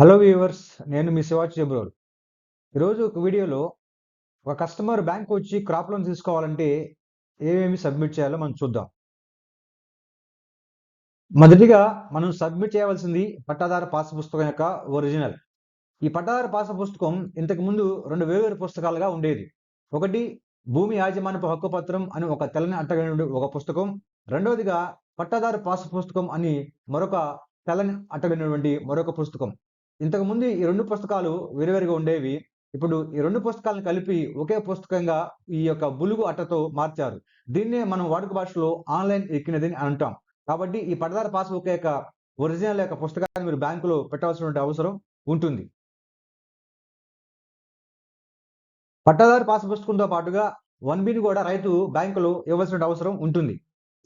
Hello viewers నేను మీ శివాజీ జబ్రోల్. ఈరోజు ఒక వీడియోలో ఒక కస్టమర్ బ్యాంక్ వచ్చి క్రాప్ లోన్ తీసుకోవాలంటే ఏమేమి సబ్మిట్ చేయాలో మనం చూద్దాం. మొదటిగా మనం సబ్మిట్ చేయవలసింది పట్టాదార పాస్ పుస్తకం యొక్క ఒరిజినల్ ఈ పట్టాదార పాస్ పుస్తకం ఇంతకు ముందు రెండు వేరు పుస్తకాలుగా ఉండేది. ఒకటి భూమి యాజమాన్యపు హక్కు పత్రం అని ఒక తెల్లని అట్టగడి ఒక పుస్తకం. రెండవదిగా పట్టాదారు పాస్ పుస్తకం అని మరొక తెల్లని అట్టగడినటువంటి మరొక పుస్తకం. ఇంతకు ముందు ఈ రెండు పుస్తకాలు వేరువేరుగా ఉండేవి. ఇప్పుడు ఈ రెండు పుస్తకాలను కలిపి ఒకే పుస్తకంగా ఈ యొక్క బులుగు అట్టతో మార్చారు. దీన్నే మనం వాడుక భాషలో ఆన్లైన్ ఎక్కినది అని అంటాం. కాబట్టి ఈ పడదార పాస్బుక్ యొక్క ఒరిజినల్ యొక్క పుస్తకాన్ని మీరు బ్యాంకులో పెట్టవలసినటువంటి అవసరం ఉంటుంది. పట్టాదారు పాస్ పుస్తకంతో పాటుగా వన్ బిని కూడా రైతు బ్యాంకులో ఇవ్వాల్సిన అవసరం ఉంటుంది.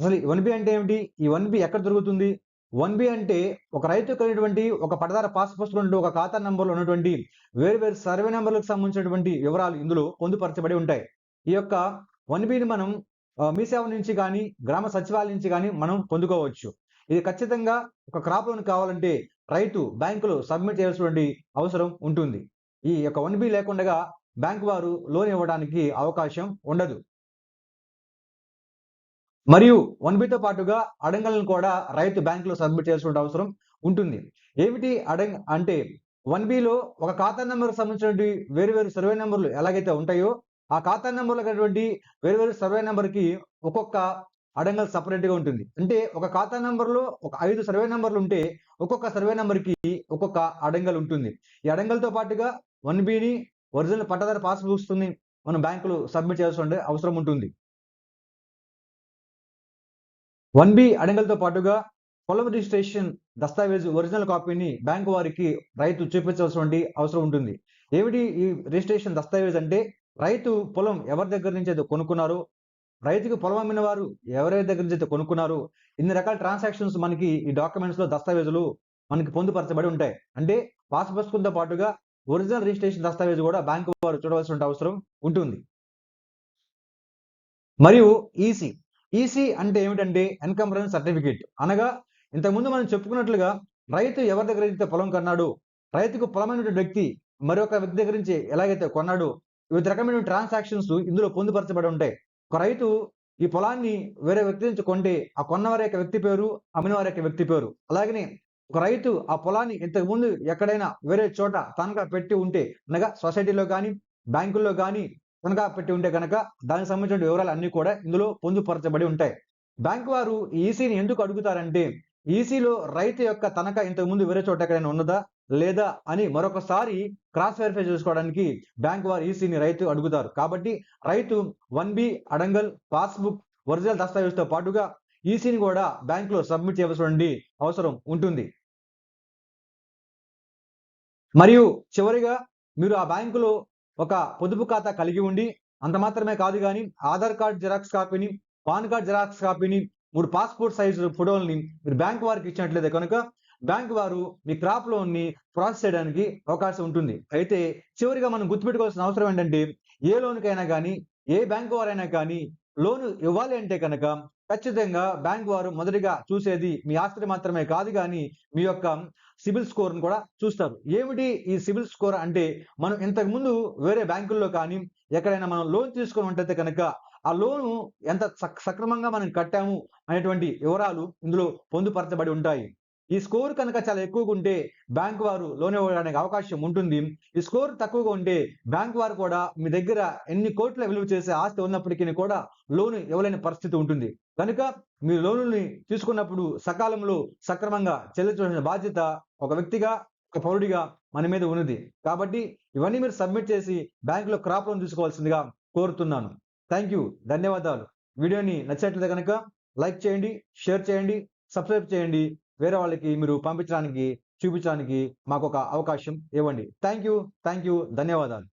అసలు వన్ బి అంటే ఏమిటి? ఈ వన్ బి ఎక్కడ దొరుకుతుంది? వన్ బి అంటే ఒక రైతు కలిగినటువంటి ఒక పడదార పాస్ పుస్తకం ఒక ఖాతా నంబర్లో ఉన్నటువంటి వేరు వేరు సర్వే నెంబర్లకు సంబంధించినటువంటి వివరాలు ఇందులో పొందుపరచబడి ఉంటాయి. ఈ యొక్క వన్ బిని మనం మీ సేవ నుంచి కానీ గ్రామ సచివాలయం నుంచి కానీ మనం పొందుకోవచ్చు. ఇది ఖచ్చితంగా ఒక క్రాప్ లోన్ కావాలంటే రైతు బ్యాంకులో సబ్మిట్ చేయాల్సినటువంటి అవసరం ఉంటుంది. ఈ యొక్క వన్ బి లేకుండా బ్యాంకు వారు లోన్ ఇవ్వడానికి అవకాశం ఉండదు. మరియు వన్ బితో పాటుగా అడంగలను కూడా రైతు బ్యాంకులో సబ్మిట్ చేయాల్సిన అవసరం ఉంటుంది. ఏమిటి అడంగ అంటే వన్ బిలో ఒక ఖాతా నెంబర్కి సంబంధించినటువంటి వేరు వేరు సర్వే నెంబర్లు ఎలాగైతే ఉంటాయో ఆ ఖాతా నెంబర్లు అనేటువంటి వేరు వేరు సర్వే నెంబర్కి ఒక్కొక్క అడంగల్ సపరేట్గా ఉంటుంది. అంటే ఒక ఖాతా నెంబర్లో ఒక ఐదు సర్వే నెంబర్లు ఉంటే ఒక్కొక్క సర్వే నెంబర్కి ఒక్కొక్క అడంగల్ ఉంటుంది. ఈ అడంగల్తో పాటుగా వన్ బిని ఒరిజినల్ పట్టదారు పాస్ పుస్తకాన్ని మనం బ్యాంకులో సబ్మిట్ చేయాల్సిన అవసరం ఉంటుంది. వన్ బి అడంగల్తో పాటుగా పొలం రిజిస్ట్రేషన్ దస్తావేజు ఒరిజినల్ కాపీని బ్యాంకు వారికి రైతు చూపించాల్సిన అవసరం ఉంటుంది. ఏమిటి ఈ రిజిస్ట్రేషన్ దస్తావేజ్ అంటే రైతు పొలం ఎవరి దగ్గర నుంచి అయితే కొనుక్కున్నారు రైతుకు పొలం అమ్మిన వారు ఎవరి దగ్గర నుంచి అయితే కొనుక్కున్నారు ఇన్ని రకాల ట్రాన్సాక్షన్స్ మనకి ఈ డాక్యుమెంట్స్లో దస్తావేజులు మనకి పొందుపరచబడి ఉంటాయి. అంటే పాస్ పుస్తకంతో పాటుగా ఒరిజినల్ రిజిస్ట్రేషన్ దస్తావేజు కూడా బ్యాంకు వారు చూడవలసిన అవసరం ఉంటుంది. మరియు ఈసీ ఈసీ అంటే ఏమిటంటే ఎన్కంబరెన్స్ సర్టిఫికేట్ అనగా ఇంతకుముందు మనం చెప్పుకున్నట్లుగా రైతు ఎవరి దగ్గర అయితే పొలం కొన్నాడు రైతుకు పొలమైనటువంటి వ్యక్తి మరొక వ్యక్తి దగ్గర నుంచి ఎలాగైతే కొన్నాడు వివిధ రకమైన ట్రాన్సాక్షన్స్ ఇందులో పొందుపరచబడి ఉంటాయి. ఒక రైతు ఈ పొలాన్ని వేరే వ్యక్తి నుంచి కొంటే ఆ కొన్నవారి యొక్క వ్యక్తి పేరు అమ్మిన వారి యొక్క వ్యక్తి పేరు. అలాగనే ఒక రైతు ఆ పొలాన్ని ఇంతకు ముందు ఎక్కడైనా వేరే చోట తనఖా పెట్టి ఉంటే అనగా సొసైటీలో కానీ బ్యాంకుల్లో కానీ తనఖా పెట్టి ఉంటే కనుక దానికి సంబంధించిన వివరాలు అన్ని కూడా ఇందులో పొందుపరచబడి ఉంటాయి. బ్యాంకు వారు ఈసీని ఎందుకు అడుగుతారంటే ఈసీలో రైతు యొక్క తనఖా ఇంతకుముందు వేరే చోట ఎక్కడైనా ఉన్నదా లేదా అని మరొకసారి క్రాస్ వెరిఫై చేసుకోవడానికి బ్యాంక్ వారు ఈసీని రైతు అడుగుతారు. కాబట్టి రైతు వన్ బి అడంగల్ పాస్బుక్ ఒరిజినల్ దస్తావేజ్తో పాటుగా ఈసీని కూడా బ్యాంకులో సబ్మిట్ చేయవలసిన అవసరం ఉంటుంది. మరియు చివరిగా మీరు ఆ బ్యాంకులో ఒక పొదుపు ఖాతా కలిగి ఉండి అంత మాత్రమే కాదు కానీ ఆధార్ కార్డ్ జిరాక్స్ కాపీని పాన్ కార్డ్ జిరాక్స్ కాపీని మూడు పాస్పోర్ట్ సైజు ఫోటోల్ని మీరు బ్యాంక్ వారికి ఇచ్చినట్లయితే కనుక బ్యాంక్ వారు మీ క్రాప్ లోన్ని ప్రాసెస్ చేయడానికి అవకాశం ఉంటుంది. అయితే చివరిగా మనం గుర్తుపెట్టుకోవాల్సిన అవసరం ఏంటంటే ఏ లోన్కైనా కానీ ఏ బ్యాంకు వారైనా కానీ లోన్ ఇవ్వాలి అంటే కనుక ఖచ్చితంగా బ్యాంక్ వారు మొదటిగా చూసేది మీ ఆస్తి మాత్రమే కాదు కానీ మీ యొక్క సిబిల్ స్కోర్ను కూడా చూస్తారు. ఏమిటి ఈ సిబిల్ స్కోర్ అంటే మనం ఇంతకుముందు వేరే బ్యాంకుల్లో కానీ ఎక్కడైనా మనం లోన్ తీసుకుని ఉంటే కనుక ఆ లోను ఎంత సక్రమంగా మనం కట్టాము అనేటువంటి వివరాలు ఇందులో పొందుపరచబడి ఉంటాయి. ఈ స్కోర్ కనుక చాలా ఎక్కువగా ఉంటే బ్యాంక్ వారు లోన్ ఇవ్వడానికి అవకాశం ఉంటుంది. ఈ స్కోర్ తక్కువగా ఉంటే బ్యాంక్ వారు కూడా మీ దగ్గర ఎన్ని కోట్ల విలువ చేసే ఆస్తి ఉన్నప్పటికీ కూడా లోన్ ఇవ్వలేని పరిస్థితి ఉంటుంది. కనుక మీ లోనుల్ని తీసుకున్నప్పుడు సకాలంలో సక్రమంగా చెల్లించవలసిన బాధ్యత ఒక వ్యక్తిగా ఒక పౌరుడిగా మన మీద ఉన్నది. కాబట్టి ఇవన్నీ మీరు సబ్మిట్ చేసి బ్యాంకులో క్రాప్ లోన్ తీసుకోవాల్సిందిగా కోరుతున్నాను. థ్యాంక్ యూ ధన్యవాదాలు. వీడియోని నచ్చినట్లయితే కనుక లైక్ చేయండి షేర్ చేయండి సబ్స్క్రైబ్ చేయండి. వేరే వాళ్ళకి మీరు పంపించడానికి చూపించడానికి మాకు ఒక అవకాశం ఇవ్వండి. థ్యాంక్ యూ థ్యాంక్ యూ ధన్యవాదాలు.